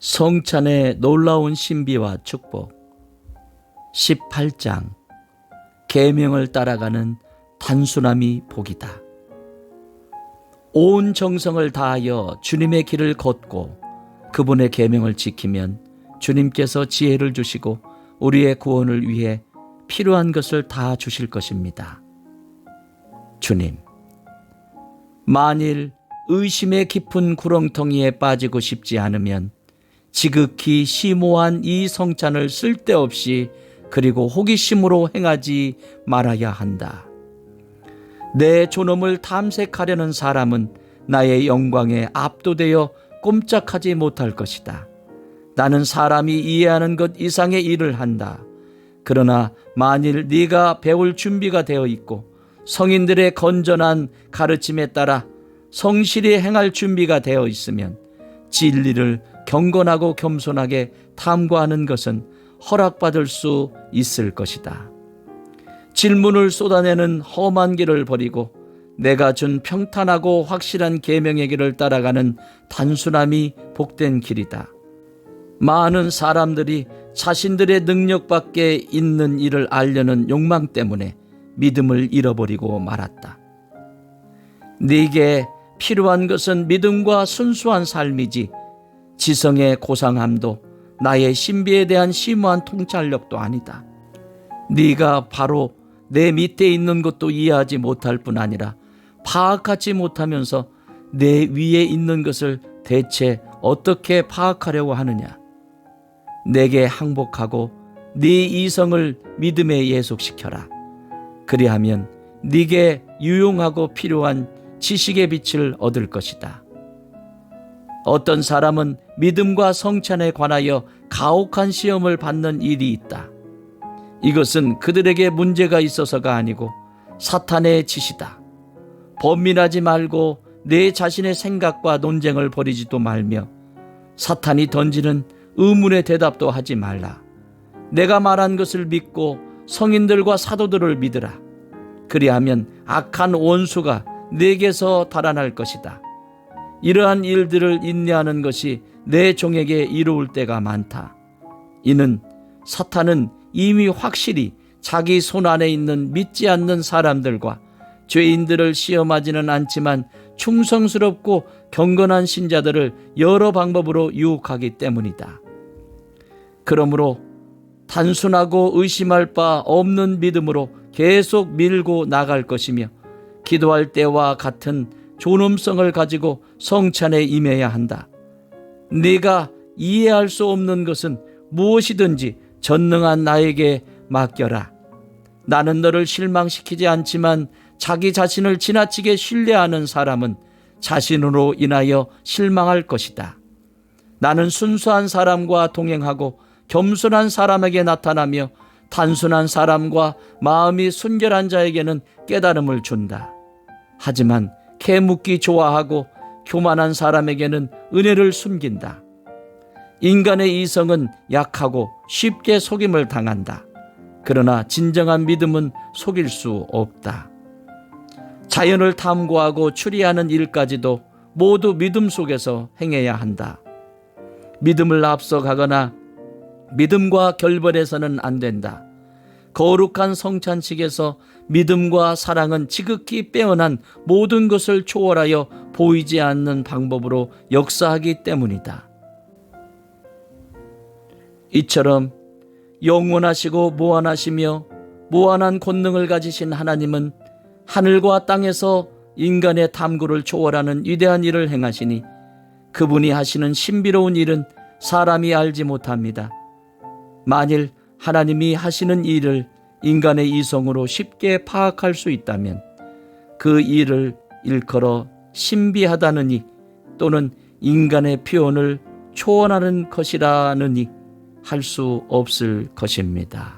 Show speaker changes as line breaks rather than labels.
성찬의 놀라운 신비와 축복 18장 계명을 따라가는 단순함이 복이다. 온 정성을 다하여 주님의 길을 걷고 그분의 계명을 지키면 주님께서 지혜를 주시고 우리의 구원을 위해 필요한 것을 다 주실 것입니다. 주님, 만일 의심의 깊은 구렁텅이에 빠지고 싶지 않으면 지극히 심오한 이 성찬을 쓸데없이 그리고 호기심으로 행하지 말아야 한다. 내 존엄을 탐색하려는 사람은 나의 영광에 압도되어 꼼짝하지 못할 것이다. 나는 사람이 이해하는 것 이상의 일을 한다. 그러나 만일 네가 배울 준비가 되어 있고 성인들의 건전한 가르침에 따라 성실히 행할 준비가 되어 있으면 진리를 경건하고 겸손하게 탐구하는 것은 허락받을 수 있을 것이다. 질문을 쏟아내는 험한 길을 버리고 내가 준 평탄하고 확실한 계명의 길을 따라가는 단순함이 복된 길이다. 많은 사람들이 자신들의 능력 밖에 있는 일을 알려는 욕망 때문에 믿음을 잃어버리고 말았다. 네게 필요한 것은 믿음과 순수한 삶이지 지성의 고상함도 나의 신비에 대한 심오한 통찰력도 아니다. 네가 바로 내 밑에 있는 것도 이해하지 못할 뿐 아니라 파악하지 못하면서 내 위에 있는 것을 대체 어떻게 파악하려고 하느냐? 내게 항복하고 네 이성을 믿음에 예속시켜라. 그리하면 네게 유용하고 필요한 지식의 빛을 얻을 것이다. 어떤 사람은 믿음과 성찬에 관하여 가혹한 시험을 받는 일이 있다. 이것은 그들에게 문제가 있어서가 아니고 사탄의 짓이다. 범민하지 말고 내 자신의 생각과 논쟁을 벌이지도 말며 사탄이 던지는 의문의 대답도 하지 말라. 내가 말한 것을 믿고 성인들과 사도들을 믿으라. 그리하면 악한 원수가 내게서 달아날 것이다. 이러한 일들을 인내하는 것이 내 종에게 이로울 때가 많다. 이는 사탄은 이미 확실히 자기 손 안에 있는 믿지 않는 사람들과 죄인들을 시험하지는 않지만 충성스럽고 경건한 신자들을 여러 방법으로 유혹하기 때문이다. 그러므로 단순하고 의심할 바 없는 믿음으로 계속 밀고 나갈 것이며 기도할 때와 같은 존엄성을 가지고 성찬에 임해야 한다. 네가 이해할 수 없는 것은 무엇이든지 전능한 나에게 맡겨라. 나는 너를 실망시키지 않지만 자기 자신을 지나치게 신뢰하는 사람은 자신으로 인하여 실망할 것이다. 나는 순수한 사람과 동행하고 겸손한 사람에게 나타나며 단순한 사람과 마음이 순결한 자에게는 깨달음을 준다. 하지만 캐묻기 좋아하고 교만한 사람에게는 은혜를 숨긴다. 인간의 이성은 약하고 쉽게 속임을 당한다. 그러나 진정한 믿음은 속일 수 없다. 자연을 탐구하고 추리하는 일까지도 모두 믿음 속에서 행해야 한다. 믿음을 앞서가거나 믿음과 결벌해서는 안 된다. 거룩한 성찬식에서 믿음과 사랑은 지극히 빼어난 모든 것을 초월하여 보이지 않는 방법으로 역사하기 때문이다. 이처럼 영원하시고 무한하시며 무한한 권능을 가지신 하나님은 하늘과 땅에서 인간의 탐구를 초월하는 위대한 일을 행하시니 그분이 하시는 신비로운 일은 사람이 알지 못합니다. 만일 하나님이 하시는 일을 인간의 이성으로 쉽게 파악할 수 있다면 그 일을 일컬어 신비하다느니 또는 인간의 표현을 초월하는 것이라느니 할 수 없을 것입니다.